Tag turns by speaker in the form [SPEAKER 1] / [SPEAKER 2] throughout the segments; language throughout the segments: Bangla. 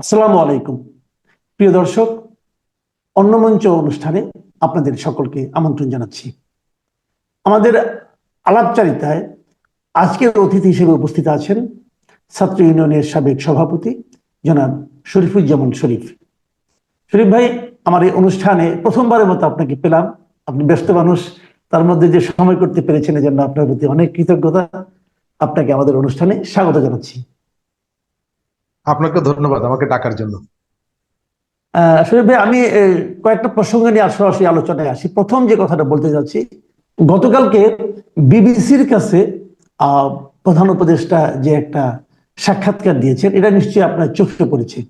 [SPEAKER 1] আসসালামু আলাইকুম। প্রিয় দর্শক অন্নমঞ্চ অনুষ্ঠানে আপনাদের সকলকে আমন্ত্রণ জানাচ্ছি। আমাদের আলাপচারিতায় আজকের অতিথি হিসেবে উপস্থিত আছেন ছাত্র ইউনিয়নের সাবেক সভাপতি জনাব শরীফুজ্জামান শরীফ। শরীফ ভাই, আমার এই অনুষ্ঠানে প্রথমবারের মতো আপনাকে পেলাম। আপনি ব্যস্ত মানুষ, তার মধ্যে যে সময় করতে পেরেছেন এজন্য আপনার প্রতি অনেক কৃতজ্ঞতা। আপনাকে আমাদের অনুষ্ঠানে স্বাগত জানাচ্ছি।
[SPEAKER 2] আপনাকে ধন্যবাদ আমাকে ডাকার জন্য।
[SPEAKER 1] শরীফ ভাই, আমি কয়েকটা প্রসঙ্গ নিয়ে সরাসরি আলোচনায় আসি। প্রথম যে কথাটা বলতে যাচ্ছি, গতকালকে বিবিসির কাছে প্রধান উপদেষ্টা যে একটা সাক্ষাৎকার দিয়েছেন, এটা নিশ্চয়ই আপনার চোখে পড়েছে।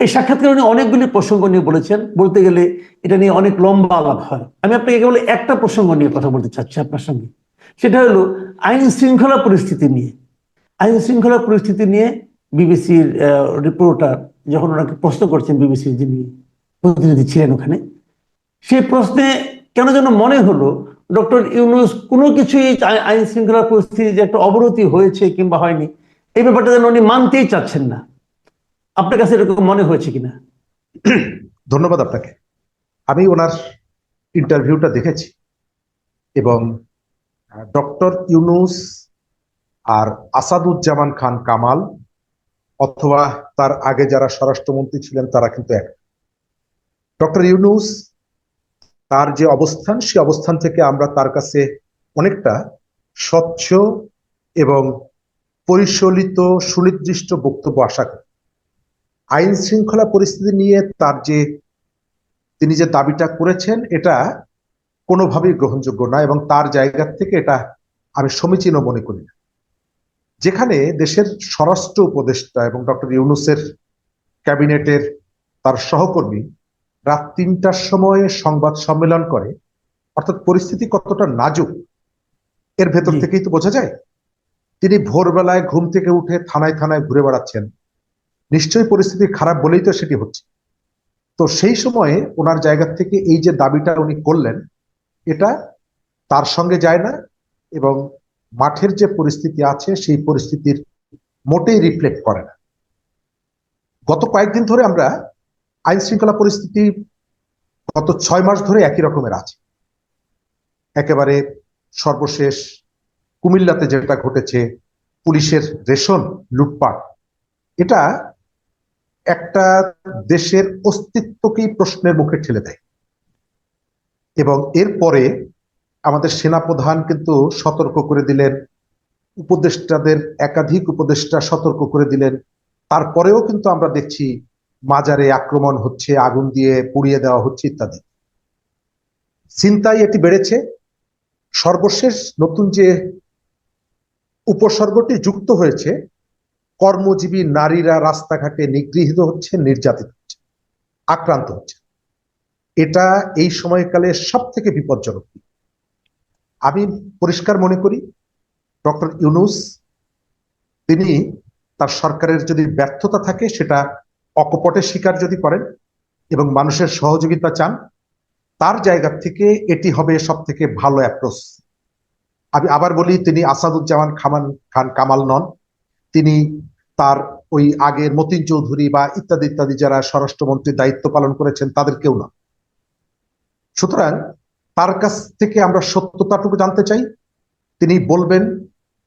[SPEAKER 1] এই সাক্ষাৎকার উনি অনেকগুলি প্রসঙ্গ নিয়ে বলেছেন। বলতে গেলে এটা নিয়ে অনেক লম্বা আলাপ হয়। আমি আপনাকে কেবল একটা প্রসঙ্গ নিয়ে কথা বলতে চাচ্ছি আপনার সঙ্গে। সেটা হলো আইন শৃঙ্খলা পরিস্থিতি নিয়ে। আইন শৃঙ্খলা পরিস্থিতি নিয়ে বিবিসির রিপোর্টার যখন ওনাকে প্রশ্ন করছেন বিবিসির যিনি প্রতিনিধি ছিলেন ওখানে সেই প্রশ্নে কেন যেন মনে হলো, ডক্টর ইউনুস কোনো কিছুই আই- আইন শৃঙ্খলা পরিস্থিতি যে একটা অবনতি হয়েছে কিংবা হয়নি, এই ব্যাপারটা যেন উনি মানতেই চাচ্ছেন না। আপনার কাছে এরকম মনে হয়েছে কিনা?
[SPEAKER 2] ধন্যবাদ আপনাকে। আমি ওনার ইন্টারভিউটা দেখেছি এবং ডক্টর ইউনুস আর আসাদুজ্জামান খান কামাল অথবা তার আগে যারা স্বরাষ্ট্রমন্ত্রী ছিলেন, তারা কিন্তু এক। ডক্টর ইউনুস, তার যে অবস্থান সেই অবস্থান থেকে আমরা তার কাছে অনেকটা স্বচ্ছ এবং পরিশোলিত, সুনির্দিষ্ট বক্তব্য আশা করি। আইন শৃঙ্খলা পরিস্থিতি নিয়ে তার যে, তিনি যে দাবিটা করেছেন, এটা কোনোভাবেই গ্রহণযোগ্য না এবং তার জায়গা থেকে এটা আমি সমীচীন মনে করি না। যেখানে দেশের স্বরাষ্ট্র উপদেষ্টা এবং ডক্টর ইউনুসের ক্যাবিনেটের তার সহকর্মী রাত তিনটার সময় সংবাদ সম্মেলন করে অর্থাৎ পরিস্থিতি কতটা নাজুক এর ভেতর থেকেই তো বোঝা যায়। তিনি ভোরবেলায় ঘুম থেকে উঠে থানায় থানায় ঘুরে বেড়াচ্ছেন। নিশ্চয়ই পরিস্থিতি খারাপ বলেই তো সেটি হচ্ছে। তো সেই সময়ে ওনার জায়গা থেকে এই যে দাবিটা উনি করলেন এটা তার সঙ্গে যায় না এবং মাঠের যে পরিস্থিতি আছে, সেই পরিস্থিতির মোটেই রিফ্লেক্ট করে না। গত কয়েকদিন ধরে আমরা আইন শৃঙ্খলা পরিস্থিতি গত ছয় মাস ধরে একই রকমের আছে। একেবারে সর্বশেষ কুমিল্লাতে যেটা ঘটেছে, পুলিশের রেশন লুটপাট, এটা একটা দেশের অস্তিত্বকেই প্রশ্নের মুখে ঠেলে দেয়। এবং এরপরে আমাদের সেনাপ্রধান কিন্তু সতর্ক করে দিলেন, উপদেষ্টাদের একাধিক উপদেষ্টা সতর্ক করে দিলেন। তারপরেও কিন্তু আমরা দেখছি মাজারে আক্রমণ হচ্ছে, আগুন দিয়ে পুড়িয়ে দেওয়া হচ্ছে ইত্যাদি। চিন্তাই এটি বেড়েছে। সর্বশেষ নতুন যে উপসর্গটি যুক্ত হয়েছে, কর্মজীবী নারীরা রাস্তাঘাটে নিগৃহীত হচ্ছে, নির্যাতিত হচ্ছে, আক্রান্ত হচ্ছে। এটা এই সময়কালে সব থেকে বিপজ্জনক দিক। আমি পরিষ্কার মনে করি, ডক্টর ইউনুস, তিনি তার সরকারের যদি ব্যর্থতা থাকে, সেটা অকপটে স্বীকার যদি করেন এবং মানুষের সহযোগিতা চান, তার জায়গা থেকে এটি হবে সব থেকে ভালো অ্যাপ্রোচ আমি আবার বলি, তিনি আসাদুজ্জামান খামান খান কামাল নন। তিনি তার ওই আগের মতিন চৌধুরী বা ইত্যাদি ইত্যাদি যারা স্বরাষ্ট্রমন্ত্রীর দায়িত্ব পালন করেছেন, তাদের কেউ না সুতরাং তার কাছ থেকে আমরা সত্যতাটুকু জানতে চাই। তিনি বলবেন,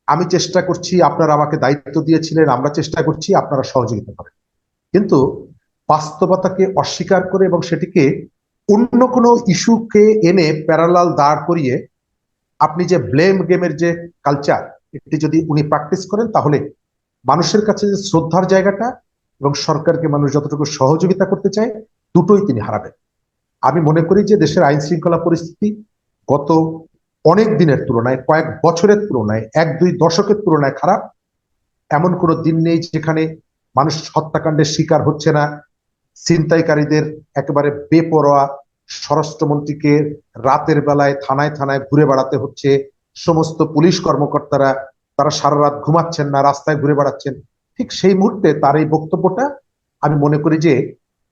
[SPEAKER 2] আমি চেষ্টা করছি, আপনারা আমাকে দায়িত্ব দিয়েছিলেন, আমরা চেষ্টা করছি, আপনারা সহযোগিতা করেন। কিন্তু বাস্তবতাকে অস্বীকার করে এবং সেটিকে অন্য কোনো ইস্যুকে এনে প্যারালাল দাঁড় করিয়ে, আপনি যে ব্লেম গেমের যে কালচার, এটি যদি উনি প্র্যাকটিস করেন, তাহলে মানুষের কাছে যে শ্রদ্ধার জায়গাটা এবং সরকারকে মানুষ যতটুকু সহযোগিতা করতে চায়, দুটোই তিনি হারাবেন। আমি মনে করি যে দেশের আইন শৃঙ্খলা পরিস্থিতি গত অনেক দিনের তুলনায়, কয়েক বছরের তুলনায়, এক দুই দশকের তুলনায় খারাপ। এমন কোনো দিন নেই যেখানে মানুষ হত্যাকাণ্ডের শিকার হচ্ছে না। ছিনতাইকারীদের একেবারে বেপরোয়া স্বরাষ্ট্রমন্ত্রীকে রাতের বেলায় থানায় থানায় ঘুরে বেড়াতে হচ্ছে। সমস্ত পুলিশ কর্মকর্তারা, তারা সারা রাত ঘুমাচ্ছেন না, রাস্তায় ঘুরে বেড়াচ্ছেন। ঠিক সেই মুহূর্তে তার এই বক্তব্যটা আমি মনে করি যে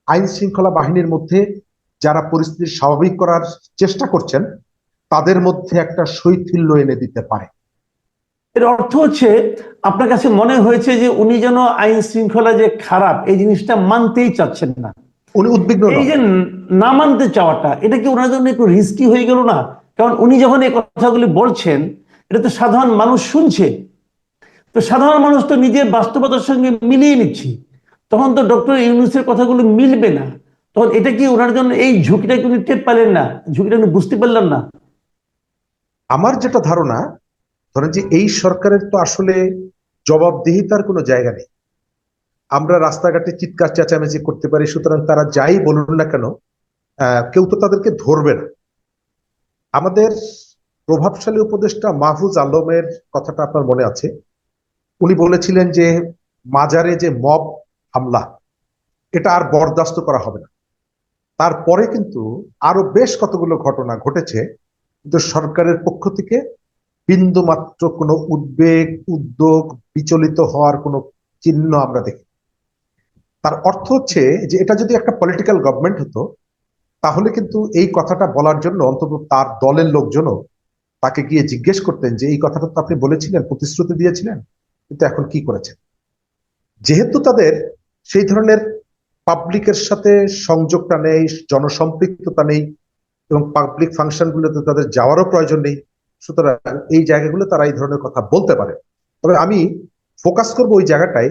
[SPEAKER 2] আইন শৃঙ্খলা বাহিনীর মধ্যে যারা পরিস্থিতি স্বাভাবিক করার চেষ্টা করছেন তাদের মধ্যে একটা শৈথিল্য এনে দিতে পারে।
[SPEAKER 1] এর অর্থ হচ্ছে আপনার কাছে মনে হয়েছে যে উনি যেন আইন শৃঙ্খলা যে খারাপ এই জিনিসটা মানতেই চাচ্ছেন না।
[SPEAKER 2] উনি উদ্বিগ্ন
[SPEAKER 1] এই যে না মানতে চাওয়াটা এটা কি ওনার জন্য একটু রিস্কি হয়ে গেল না? কারণ উনি যখন এই কথাগুলি বলছেন এটা তো সাধারণ মানুষ শুনছে। তো সাধারণ মানুষ তো নিজের বাস্তবতার সঙ্গে মিলিয়ে নিচ্ছে। তখন তো ডক্টর ইউনুসের কথাগুলো মিলবে না। তখন এটা কি ওনার জন্য এই ঝুঁকিটা কিন্তু টের পেলেন না? ঝুঁকিটা উনি বুঝতে পারলেন না?
[SPEAKER 2] আমার যেটা ধারণা, ধরেন যে এই সরকারের তো আসলে জবাবদিহিতার কোনো জায়গা নেই। আমরা রাস্তাঘাটে চিৎকার, চেঁচামেচি করতে পারি, সুতরাং তারা যাই বলুন না কেন কেউ তো তাদেরকে ধরবে না। আমাদের প্রভাবশালী উপদেষ্টা মাহফুজ আলমের কথাটা আপনার মনে আছে। উনি বলেছিলেন যে, মাজারে যে মব হামলা, এটা আর বরদাস্ত করা হবে না। তারপরে কিন্তু আরও বেশ কতগুলো ঘটনা ঘটেছে, কিন্তু সরকারের পক্ষ থেকে বিন্দু মাত্র কোনো উদ্বেগ, উদ্যোগ বিচলিত হওয়ার কোনো চিহ্ন আমরা দেখি তার অর্থ হচ্ছে যে এটা যদি একটা পলিটিক্যাল গভর্নমেন্ট হতো, তাহলে কিন্তু এই কথাটা বলার জন্য অন্তত তার দলের লোকজনও তাকে গিয়ে জিজ্ঞেস করতেন যে এই কথাটা তো আপনি বলেছিলেন, প্রতিশ্রুতি দিয়েছিলেন, কিন্তু এখন কি করেছেন? যেহেতু তাদের সেই ধরনের পাবলিকের সাথে সংযোগটা নেই জনসম্পৃক্ততা নেই এবং পাবলিক ফাংশনগুলোতে তাদের যাওয়ারও প্রয়োজন নেই। সুতরাং এই জায়গাগুলো তারা এই ধরনের কথা বলতে পারে। তবে আমি ফোকাস করব ওই জায়গাটায়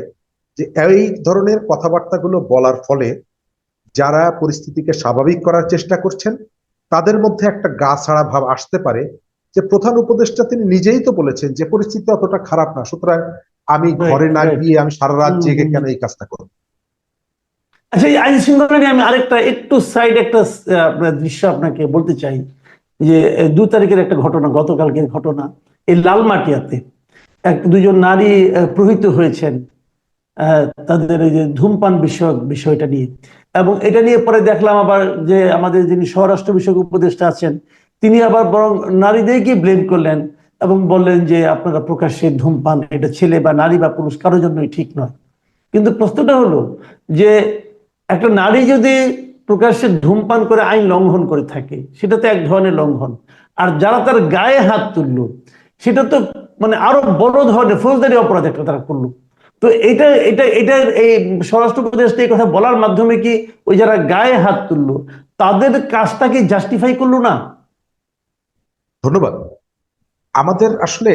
[SPEAKER 2] যে এই ধরনের কথাবার্তাগুলো বলার ফলে যারা পরিস্থিতিকে স্বাভাবিক করার চেষ্টা করছেন তাদের মধ্যে একটা গা ছাড়া ভাব আসতে পারে যে প্রধান উপদেষ্টা তিনি নিজেই তো বলেছেন যে পরিস্থিতি অতটা খারাপ না। সুতরাং আমি ঘরে না গিয়ে আমি সারা রাত জেগে কেন এই কাজটা করব?
[SPEAKER 1] আচ্ছা এই আইন শৃঙ্খলা নিয়ে আমি আরেকটা, একটু সাইড একটা দৃশ্য আপনাকে বলতে চাই, যে দু তারিখের একটা ঘটনা, গতকালকের ঘটনা, এই লালমাটিয়াতে এক, দুজন নারী প্রহিত হয়েছেন তাদের এই যে ধূমপান বিষয়ক বিষয়টা নিয়ে। এবং এটা নিয়ে পরে দেখলাম আবার যে আমাদের যিনি স্বরাষ্ট্র বিষয়ক উপদেষ্টা আছেন, তিনি আবার বরং নারীদেরকে ব্লেম করলেন এবং বললেন যে, আপনারা প্রকাশ্যে ধূমপান, এটা ছেলে বা নারী বা পুরুষ, কারোর জন্যই ঠিক নয়। কিন্তু প্রশ্নটা হলো যে একটা নারী যদি প্রকাশ্যে ধূমপান করে আইন লঙ্ঘন করে থাকে, সেটা তো এক ধরনের লঙ্ঘন। আর যারা তার গায়ে হাত তুললো, সেটা তো মানে আরও বড় ধরনের ফৌজদারি অপরাধ একটা তারা করল। তো এটা এটা এটা এই স্বরাষ্ট্র উপদেষ্টা এই কথা বলার মাধ্যমে কি ওই যারা গায়ে হাত তুললো, তাদের কাজটাকে জাস্টিফাই করল না?
[SPEAKER 2] ধন্যবাদ। আমাদের আসলে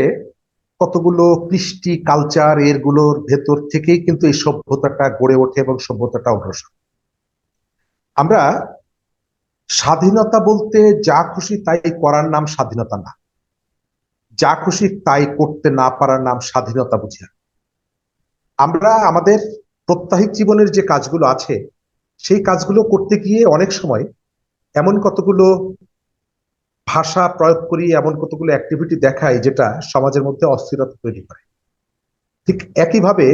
[SPEAKER 2] কতগুলো কৃষ্টি কালচার এরগুলোর ভেতর থেকেই কিন্তু এই সভ্যতাটা গড়ে ওঠে এবং সভ্যতাটা অগ্রসর। আমরা স্বাধীনতা বলতে যা খুশি তাই করার নাম স্বাধীনতা না যা খুশি তাই করতে না পারার নাম স্বাধীনতা বুঝি না। আমরা আমাদের প্রত্যাহিক জীবনের যে কাজগুলো আছে, সেই কাজগুলো করতে গিয়ে অনেক সময় এমন কতগুলো ভাষা প্রয়োগ করি, এমন কতগুলো অ্যাক্টিভিটি দেখাই যেটা সমাজের মধ্যে অস্থিরতা তৈরি করে ঠিক একইভাবে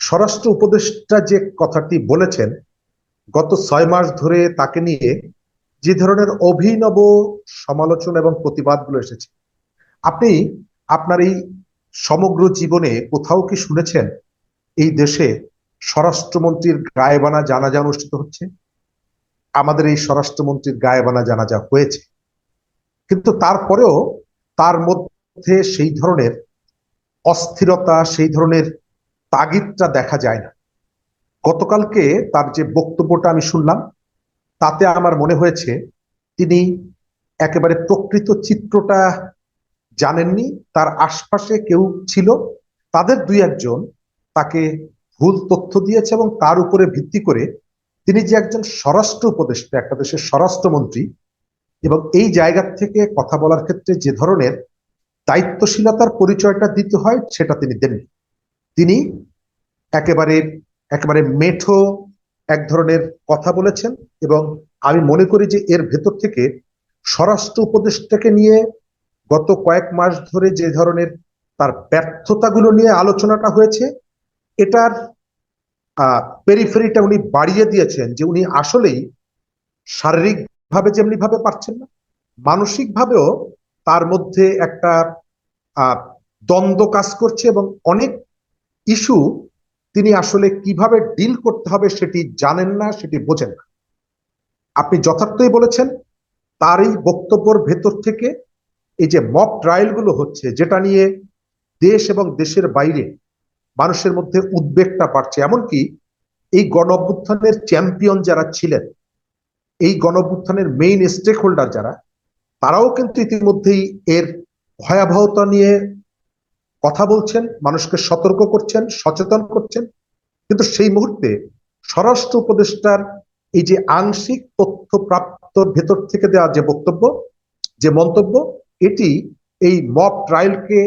[SPEAKER 2] স্বরাষ্ট্র উপদেষ্টা যে কথাটি বলেছেন গত ছয় মাস ধরে তাকে নিয়ে যে ধরনের অভিনব সমালোচনা এবং প্রতিবাদগুলো এসেছে, আপনি আপনার এই সমগ্র জীবনে কোথাও কি শুনেছেন এই দেশে স্বরাষ্ট্রমন্ত্রীর গায়েবানা জানাজা অনুষ্ঠিত হচ্ছে? আমাদের এই স্বরাষ্ট্রমন্ত্রীর গায়েবানা জানাজা হয়েছে। কিন্তু তারপরেও তার মধ্যে সেই ধরনের অস্থিরতা, সেই ধরনের তাগিদটা দেখা যায় না। গতকালকে তার যে বক্তব্যটা আমি শুনলাম, তাতে আমার মনে হয়েছে তিনি একেবারে প্রকৃত চিত্রটা জানেননি, তার আশপাশে কেউ ছিল, তাদের দুই একজন তাকে ভুল তথ্য দিয়েছে এবং তার উপরে ভিত্তি করে তিনি যে একজন স্বরাষ্ট্র উপদেষ্টা, একটা দেশের স্বরাষ্ট্রমন্ত্রী এবং এই জায়গা থেকে কথা বলার ক্ষেত্রে যে ধরনের দায়িত্বশীলতার পরিচয়টা দিতে হয়, সেটা তিনি দেননি। তিনি একেবারে একেবারে মেঠো এক ধরনের কথা বলেছেন এবং আমি মনে করি যে এর ভেতর থেকে স্বরাষ্ট্র উপদেষ্টাকে নিয়ে গত কয়েক মাস ধরে যে ধরনের তার ব্যর্থতাগুলো নিয়ে আলোচনাটা হয়েছে, এটার পেরিফেরিটা উনি বাড়িয়ে দিয়েছেন যে উনি আসলেই শারীরিক ভাবে যেমনি ভাবে পারছেন না মানসিক ভাবেও তার মধ্যে একটা দ্বন্দ্ব কাজ করছে এবং অনেক ইস্যু তিনি আসলে কীভাবে ডিল করতে হবে সেটি জানেন না, সেটি বোঝেন না। আপনি যথার্থই বলেছেন, তার এই বক্তব্যের ভেতর থেকে এই যে মক ট্রায়ালগুলো হচ্ছে, যেটা নিয়ে দেশ এবং দেশের বাইরে মানুষের মধ্যে উদ্বেগটা বাড়ছে। এমনকি এই গণ অভ্যুত্থানের চ্যাম্পিয়ন যারা ছিলেন, এই গণ অভ্যুত্থানের মেইন স্টেক হোল্ডার যারা, তারাও কিন্তু ইতিমধ্যেই এর ভয়াবহতা নিয়ে কথা বলছেন, মানুষকে সতর্ক করছেন, সচেতন করছেন কিন্তু সেই মুহূর্তে স্বরাষ্ট্র উপদেষ্টার এই যে আংশিক তথ্য প্রাপ্ত ভেতর থেকে দেওয়া যে বক্তব্য, যে মন্তব্য, এটি এই মব ট্রায়ালকে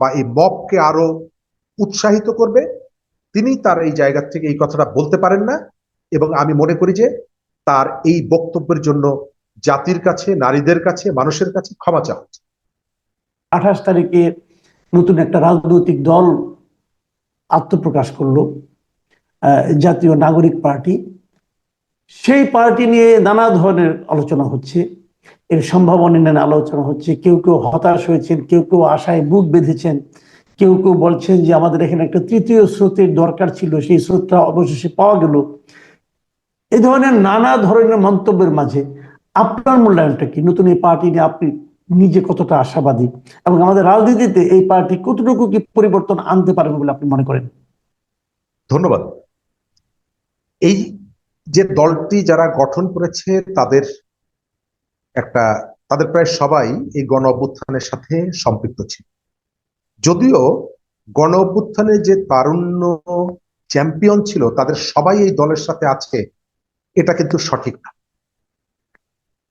[SPEAKER 2] বা এই মবকে আরও উৎসাহিত করবে তিনি তার এই জায়গা থেকে এই কথাটা বলতে পারেন না এবং আমি মনে করি যে তার এই বক্তব্যের জন্য জাতির কাছে, নারীদের কাছে, মানুষের কাছে ক্ষমা চাওয়া।
[SPEAKER 1] আঠাশ তারিখে নতুন একটা রাজনৈতিক দল আত্মপ্রকাশ করল জাতীয় নাগরিক পার্টি। সেই পার্টি নিয়ে নানা ধরনের আলোচনা হচ্ছে। এর সম্ভাবনা নিয়ে আলোচনা হচ্ছে। কেউ কেউ হতাশ হয়েছেন, কেউ কেউ আশায় বুক বেঁধেছেন, কেউ কেউ বলছেন যে আমাদের এখানে একটা তৃতীয় স্রোতের দরকার ছিল, সেই স্রোতটা অবশেষে পাওয়া গেল। এ ধরনের নানা ধরনের মন্তব্যের মাঝে আপনার মূল্যায়নটা কি? নতুন এই পার্টি নিয়ে আপনি নিজে কতটা আশাবাদী এবং আমাদের রাজনীতিতে এই পার্টি কতটুকু কি পরিবর্তন আনতে পারবে বলে আপনি মনে করেন?
[SPEAKER 2] ধন্যবাদ। এই যে দলটি যারা গঠন করেছে, তাদের একটা, তাদের প্রায় সবাই এই গণ অভ্যুত্থানের সাথে সম্পৃক্ত ছিল। যদিও গণ অভ্যুত্থানে যে তারুণ্য চ্যাম্পিয়ন ছিল, তাদের সবাই এই দলের সাথে আছে, এটা কিন্তু সঠিক না।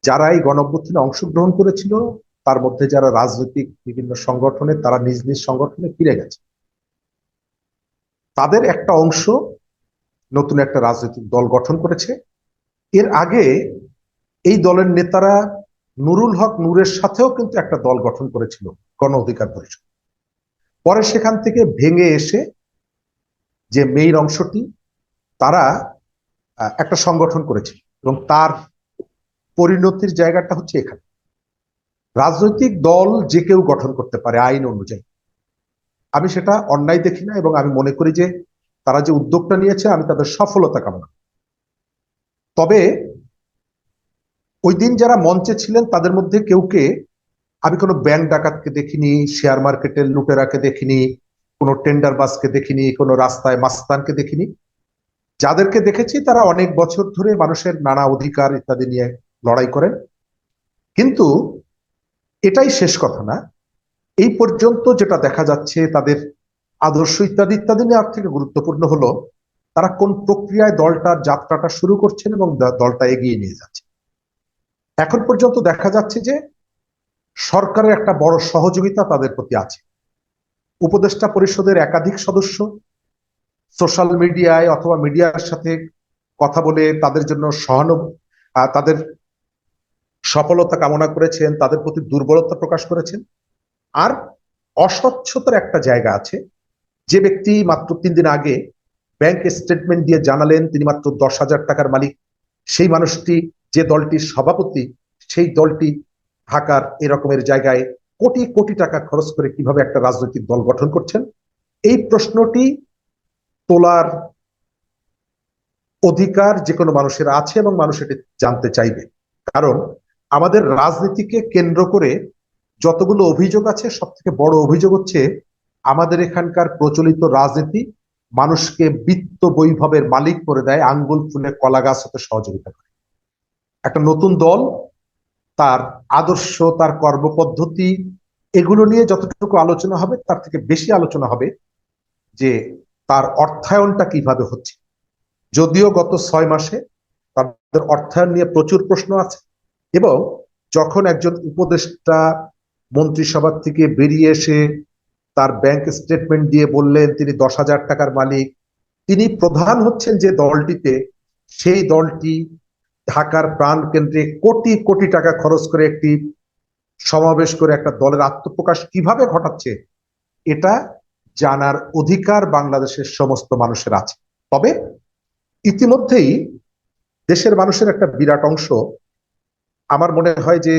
[SPEAKER 2] যারা এই গণ অভ্যুত্থানে অংশগ্রহণ করেছিল তার মধ্যে যারা রাজনৈতিক বিভিন্ন সংগঠনে, তারা নিজ নিজ সংগঠনে ফিরে গেছে। তাদের একটা অংশ নতুন একটা রাজনৈতিক দল গঠন করেছে। এর আগে এই দলের নেতারা নুরুল হক নূরের সাথেও কিন্তু একটা দল গঠন করেছিল, গণ অধিকার পরিষদ। পরে সেখান থেকে ভেঙে এসে যে মেইন অংশটি, তারা একটা সংগঠন করেছিল এবং তার পরিণতির জায়গাটা হচ্ছে এখানে। রাজনৈতিক দল যে কেউ গঠন করতে পারে আইন অনুযায়ী। আমি সেটা অন্যায় দেখি না এবং আমি মনে করি যে তারা যে উদ্যোগটা নিয়েছে, আমি তাদের সফলতা কামনা তবে ওই দিন যারা মঞ্চে ছিলেন, তাদের মধ্যে কেউকে আমি কোনো ব্যাংক ডাকাতকে দেখিনি, শেয়ার মার্কেটের লুটেরাকে দেখিনি, কোনো টেন্ডার বাসকে দেখিনি, কোনো রাস্তায় মাস্তানকে দেখিনি। যাদেরকে দেখেছি, তারা অনেক বছর ধরে মানুষের নানা অধিকার ইত্যাদি নিয়ে লড়াই করেন। কিন্তু এটাই শেষ কথা না। এই পর্যন্ত যেটা দেখা যাচ্ছে তাদের আদর্শ ইত্যাদি ইত্যাদি নেওয়ার থেকে গুরুত্বপূর্ণ হলো তারা কোন প্রক্রিয়ায় দলটার যাত্রাটা শুরু করছেন এবং দলটা এগিয়ে নিয়ে যাচ্ছে। এখন পর্যন্ত দেখা যাচ্ছে যে সরকারের একটা বড় সহযোগিতা তাদের প্রতি আছে। উপদেষ্টা পরিষদের একাধিক সদস্য সোশ্যাল মিডিয়ায় অথবা মিডিয়ার সাথে কথা বলে তাদের জন্য সহানু আহ, তাদের সফলতা কামনা করেছেন, তাদের প্রতি দুর্বলতা প্রকাশ করেছেন। আর অস্বচ্ছতার একটা জায়গা আছে। যে ব্যক্তি মাত্র তিন দিন আগে ব্যাংক স্টেটমেন্ট দিয়ে জানালেন, তিনি মাত্র দশ হাজার টাকার মালিক, সেই মানুষটি, যে দলটির সভাপতি, সেই দলটি ঢাকার এরকমের জায়গায় কোটি কোটি টাকা খরচ করে কীভাবে একটা রাজনৈতিক দল গঠন করছেন, এই প্রশ্নটি তোলার অধিকার যে কোনো মানুষের আছে এবং মানুষ এটি জানতে চাইবে। কারণ আমাদের রাজনীতিকে কেন্দ্র করে যতগুলো অভিযোগ আছে সব থেকে বড় অভিযোগ হচ্ছে আমাদের এখানকার প্রচলিত রাজনীতি মানুষকে বিত্ত বৈভবের মালিক করে দেয়, আঙ্গুল ফুলে কলা গাছ হতে সহযোগিতা করে। একটা নতুন দল, তার আদর্শ, তার কর্মপদ্ধতি, এগুলো নিয়ে যতটুকু আলোচনা হবে, তার থেকে বেশি আলোচনা হবে যে তার অর্থায়নটা কীভাবে হচ্ছে। যদিও গত ছয় মাসে তাদের অর্থায়ন নিয়ে প্রচুর প্রশ্ন আছে এবং যখন একজন উপদেষ্টা মন্ত্রিসভা থেকে বেরিয়ে এসে তার ব্যাংক স্টেটমেন্ট দিয়ে বললেন, তিনি দশ হাজার টাকার মালিক। তিনি প্রধান হচ্ছেন যে দলটিতে, সেই দলটি ঢাকার প্রাণ কেন্দ্রে কোটি কোটি টাকা খরচ করে একটি সমাবেশ করে একটা দলের আত্মপ্রকাশ কীভাবে ঘটাচ্ছে, এটা জানার অধিকার বাংলাদেশের সমস্ত মানুষের আছে। তবে ইতিমধ্যেই দেশের মানুষের একটা বিরাট অংশ আমার মনে হয় যে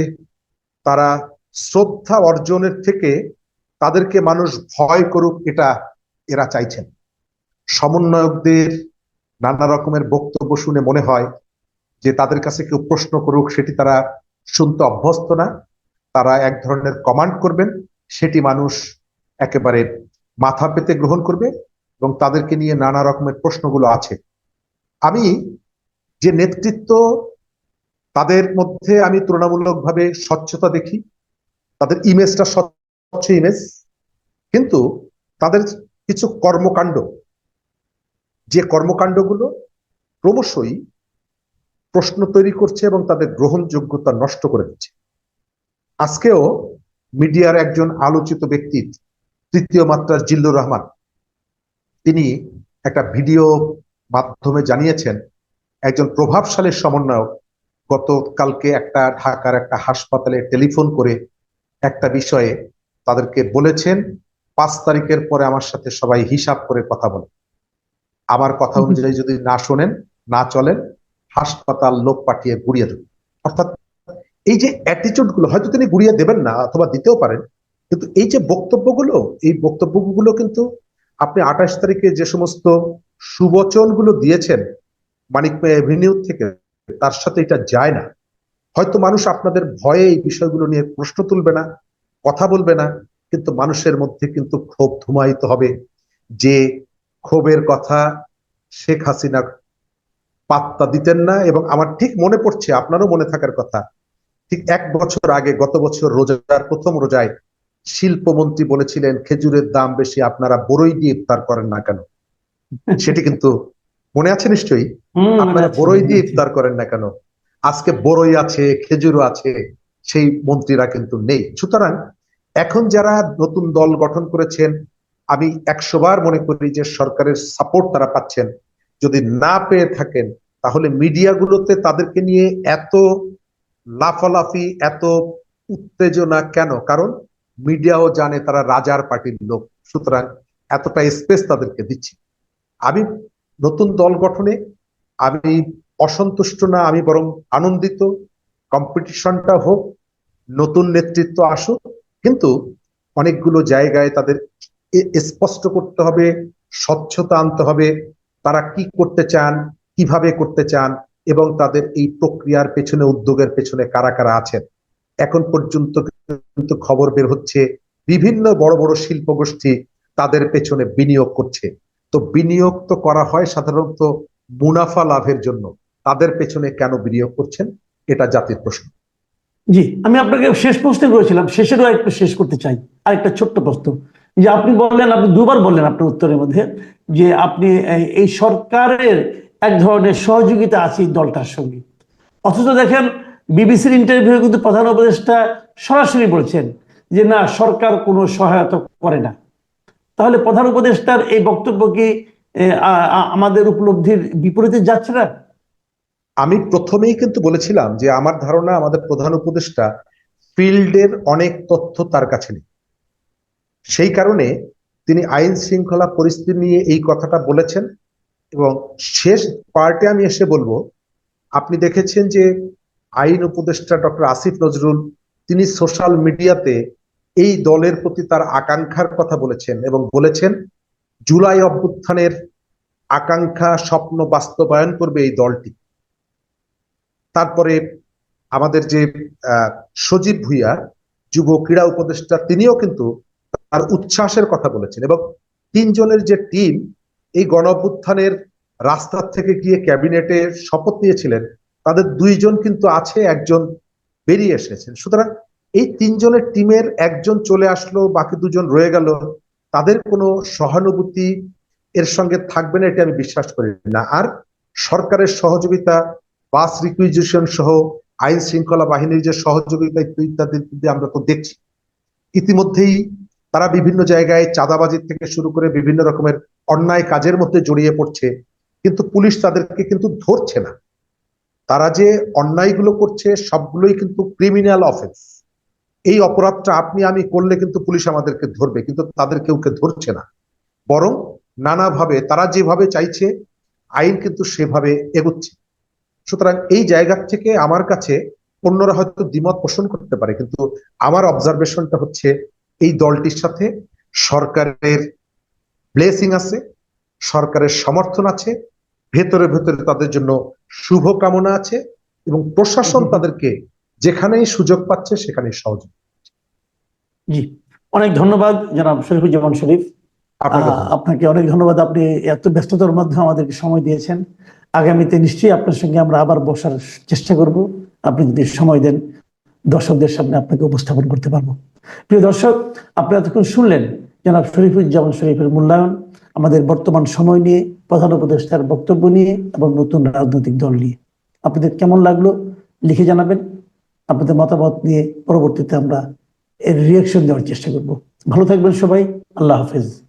[SPEAKER 2] তারা শ্রদ্ধা অর্জনের থেকে তাদেরকে মানুষ ভয় করুক, এটা এরা চাইছেন। সমন্বয়কদের নানা রকমের বক্তব্য শুনে মনে হয় যে তাদের কাছে কেউ প্রশ্ন করুক, সেটি তারা শুনতে অভ্যস্ত না। তারা এক ধরনের কমান্ড করবেন, সেটি মানুষ একেবারে মাথা পেতে গ্রহণ করবে এবং তাদেরকে নিয়ে নানা রকমের প্রশ্নগুলো আছে। আমি যে নেতৃত্ব তাদের মধ্যে আমি তুলনামূলকভাবে স্বচ্ছতা দেখি। তাদের ইমেজটা স্বচ্ছ ইমেজ। কিন্তু তাদের কিছু কর্মকাণ্ড, যে কর্মকাণ্ডগুলো ক্রমশই প্রশ্ন তৈরি করছে এবং তাদের গ্রহণযোগ্যতা নষ্ট করে দিচ্ছে। আজকেও মিডিয়ার একজন আলোচিত ব্যক্তি, তৃতীয় মাত্রার জিল্লুর রহমান, তিনি একটা ভিডিও মাধ্যমে জানিয়েছেন, একজন প্রভাবশালী সমন্বয়ক গতকালকে একটা ঢাকার একটা হাসপাতালে টেলিফোন করে একটা বিষয়ে তাদেরকে বলেছেন পাঁচ তারিখের পরে আমার সাথে সবাই হিসাব করে কথা বলে। আমার কথা অনুযায়ী যদি না শোনেন না চলেন হাসপাতাল লোক পাঠিয়ে গুড়িয়ে দেবেন। অর্থাৎ এই যে অ্যাটিটিউডগুলো হয়তো তিনি গুড়িয়ে দেবেন না অথবা দিতেও পারেন কিন্তু এই যে বক্তব্যগুলো এই বক্তব্যগুলো কিন্তু আপনি আঠাশ তারিখে যে সমস্ত সুবচনগুলো দিয়েছেন মানিক এভিনিউ থেকে তার সাথে এটা যায় না। হয়তো মানুষ আপনাদের ভয়ে এই বিষয়গুলো নিয়ে প্রশ্ন তুলবে না, কথা বলবে না, কিন্তু মানুষের মধ্যে কিন্তু ক্ষোভ ধুমায়িত হবে যে ক্ষোভের কথা শেখ হাসিনা পাত্তা দিতেন না এবং আমার ঠিক মনে পড়ছে, আপনারও মনে থাকার কথা, ঠিক এক বছর আগে, গত বছর রোজার প্রথম রোজায় শিল্পমন্ত্রী বলেছিলেন, খেজুরের দাম বেশি, আপনারা বড়ই দিয়ে ইফতার করেন না কেন? সেটি কিন্তু মনে আছে নিশ্চয়ই? আপনারা বড়ই দিয়ে ইফতার করেন না কেন? আজকে বড়ই আছে খেজুরও আছে সেই মন্ত্রীরা কিন্তু নেই। সুতরাং এখন যারা নতুন দল গঠন করেছেন আমি একশো বার মনে করি যে সরকারের সাপোর্ট তারা পাচ্ছেন। যদি না পেয়ে থাকেন তাহলে মিডিয়াগুলোতে তাদেরকে নিয়ে এত লাফালাফি এত উত্তেজনা কেন? কারণ মিডিয়াও জানে তারা রাজার পার্টির লোক সুতরাং এতটা স্পেস তাদেরকে দিচ্ছে। আমি নতুন দল গঠনে আমি অসন্তুষ্ট না, আমি বরং আনন্দিত। কম্পিটিশনটা হোক, নতুন নেতৃত্ব আসুক, কিন্তু অনেকগুলো জায়গায় তাদের স্পষ্ট করতে হবে, স্বচ্ছতা আনতে হবে, তারা কি করতে চান, কীভাবে করতে চান, এবং তাদের এই প্রক্রিয়ার পেছনে, উদ্যোগের পেছনে কারা কারা আছেন। এখন পর্যন্ত কিন্তু খবর বের হচ্ছে, বিভিন্ন বড় বড় শিল্প গোষ্ঠী তাদের পেছনে বিনিয়োগ করছে। তো বিনিয়োগ তো করা হয় সাধারণত মুনাফা লাভের জন্য। তাদের পেছনে কেন বিনিয়োগ করছেন? এটা জাতির প্রশ্ন।
[SPEAKER 1] জি, আমি আপনাকে শেষ প্রশ্ন করেছিলাম শেষেরও একটু শেষ করতে চাই। আরেকটা ছোট্ট প্রশ্ন। যে আপনি বললেন, আপনি দুবার বললেন আপনার উত্তরের মধ্যে যে আপনি, এই- সরকারের এক ধরনের সহযোগিতা আছে দলটার সঙ্গে। অথচ দেখেন, বিবিসির ইন্টারভিউ কিন্তু প্রধান উপদেষ্টা সরাসরি বলছেন যে না, সরকার কোনো সহায়তা করে না। তাহলে প্রধান উপদেষ্টার এই বক্তব্য কি আমাদের উপলব্ধির বিপরীতে যাচ্ছে না?
[SPEAKER 2] আমি প্রথমেই কিন্তু বলেছিলাম যে আমার ধারণা আমাদের প্রধান উপদেষ্টা ফিল্ডের অনেক তথ্য তার কাছে নেই। সেই কারণে তিনি আইন শৃঙ্খলা পরিস্থিতি নিয়ে এই কথাটা বলেছেন এবং শেষ পার্টে আমি এসে বলব, আপনি দেখেছেন যে আইন উপদেষ্টা ডক্টর আসিফ নজরুল, তিনি সোশ্যাল মিডিয়াতে এই দলের প্রতি তার আকাঙ্ক্ষার কথা বলেছেন এবং বলেছেন, জুলাই অভ্যুত্থানের আকাঙ্ক্ষা, স্বপ্ন বাস্তবায়ন করবে এই দলটি। তারপরে আমাদের যে সজীব ভুইয়া, যুব ক্রীড়া উপদেষ্টা, তিনিও কিন্তু তার উচ্ছ্বাসের কথা বলেছেন এবং তিনজনের যে টিম, এই গণ অভ্যুত্থানের রাস্তা থেকে গিয়ে ক্যাবিনেটে শপথ নিয়েছিলেন, তাদের দুইজন কিন্তু আছে, একজন বেরিয়ে এসেছেন। সুতরাং এই তিনজনের টিমের একজন চলে আসলো, বাকি দুজন রয়ে গেল। তাদের কোনো সহানুভূতি এর সঙ্গে থাকবে না, এটা আমি বিশ্বাস করি না। আর সরকারের সহযোগিতা, বাস রিকুইজিশন সহ আইন শৃঙ্খলা বাহিনীর যে সহযোগিতা ইত্যাদি আমরা তো দেখছি। ইতিমধ্যেই তারা বিভিন্ন জায়গায় চাঁদাবাজির থেকে শুরু করে বিভিন্ন রকমের অন্যায় কাজের মধ্যে জড়িয়ে পড়ছে। কিন্তু পুলিশ তাদেরকে কিন্তু ধরছে না। তারা যে অন্যায়গুলো করছে, সবগুলোই কিন্তু ক্রিমিনাল অফেন্স এই অপরাধটা আপনি আমি করলে কিন্তু পুলিশ আমাদেরকে ধরবে কিন্তু তাদের কেউ কে ধরছে না। বরং নানাভাবে তারা যেভাবে চাইছে আইন কিন্তু সেভাবে এগোচ্ছে। সুতরাং এই জায়গা থেকে আমার কাছে অন্যরা হয়তো দ্বিমত পোষণ করতে পারে কিন্তু আমার অবজারভেশনটা হচ্ছে এই দলটির সাথে সরকারের ব্লেসিং আছে সরকারের সমর্থন আছে ভেতরে ভেতরে তাদের জন্য শুভ কামনা আছে এবং প্রশাসন তাদেরকে যেখানেই সুযোগ পাচ্ছে সেখানেই সহযোগ
[SPEAKER 1] জি। অনেক ধন্যবাদ জনাব শরীফুজ্জামান শরীফ। আপনাকে অনেক ধন্যবাদ। আপনি এত ব্যস্ততার মধ্যে আমাদেরকে সময় দিয়েছেন। আগামীতে নিশ্চয়ই আপনার সঙ্গে আমরা আবার বসার চেষ্টা করব। আপনি যদি সময় দেন দর্শকদের সামনে আপনাকে উপস্থাপন করতে পারব। প্রিয় দর্শক আপনারা এতক্ষণ শুনলেন জনাব শরীফুজ্জামান শরীফের মূল্যায়ন আমাদের বর্তমান সময় নিয়ে প্রধান উপদেষ্টার বক্তব্য নিয়ে এবং নতুন রাজনৈতিক দল নিয়ে। আপনাদের কেমন লাগল লিখে জানাবেন। আপনাদের মতামত নিয়ে পরবর্তীতে আমরা এর রিয়াকশন দেওয়ার চেষ্টা করব। ভালো থাকবেন সবাই। আল্লাহ হাফেজ।